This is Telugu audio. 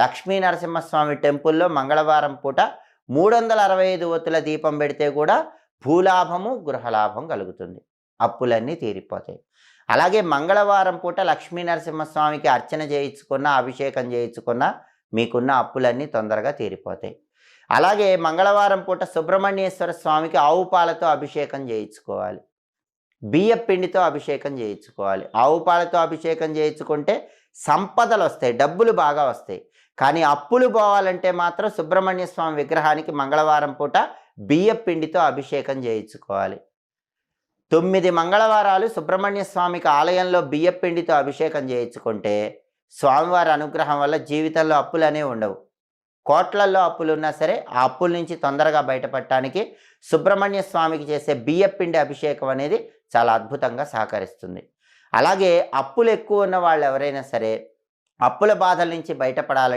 లక్ష్మీ నరసింహస్వామి టెంపుల్లో మంగళవారం పూట మూడు వందల అరవై ఐదు ఒత్తుల దీపం పెడితే కూడా భూలాభము గృహలాభం కలుగుతుంది. అప్పులన్నీ తీరిపోతాయి. అలాగే మంగళవారం పూట లక్ష్మీ నరసింహస్వామికి అర్చన చేయించుకున్న అభిషేకం చేయించుకున్న మీకున్న అప్పులన్నీ తొందరగా తీరిపోతాయి. అలాగే మంగళవారం పూట సుబ్రహ్మణ్యేశ్వర స్వామికి ఆవు పాలతో అభిషేకం చేయించుకోవాలి. బియ్య పిండితో అభిషేకం చేయించుకోవాలి. ఆవు పాలతో అభిషేకం చేయించుకుంటే సంపదలు వస్తాయి డబ్బులు బాగా వస్తాయి. కానీ అప్పులు పోవాలంటే మాత్రం సుబ్రహ్మణ్య స్వామి విగ్రహానికి మంగళవారం పూట బియ్యపిండితో అభిషేకం చేయించుకోవాలి. తొమ్మిది మంగళవారాలు సుబ్రహ్మణ్య స్వామికి ఆలయంలో బియ్యపిండితో అభిషేకం చేయించుకుంటే స్వామివారి అనుగ్రహం వల్ల జీవితంలో అప్పులు అనేవి ఉండవు. కోట్లల్లో అప్పులు ఉన్నా సరే ఆ అప్పుల నుంచి తొందరగా బయటపడటానికి సుబ్రహ్మణ్య స్వామికి చేసే బియ్యపిండి అభిషేకం అనేది చాలా అద్భుతంగా సహకరిస్తుంది. అలాగే అప్పులు ఎక్కువ ఉన్న వాళ్ళు ఎవరైనా సరే అప్పుల బాధల నుంచి బయటపడాలి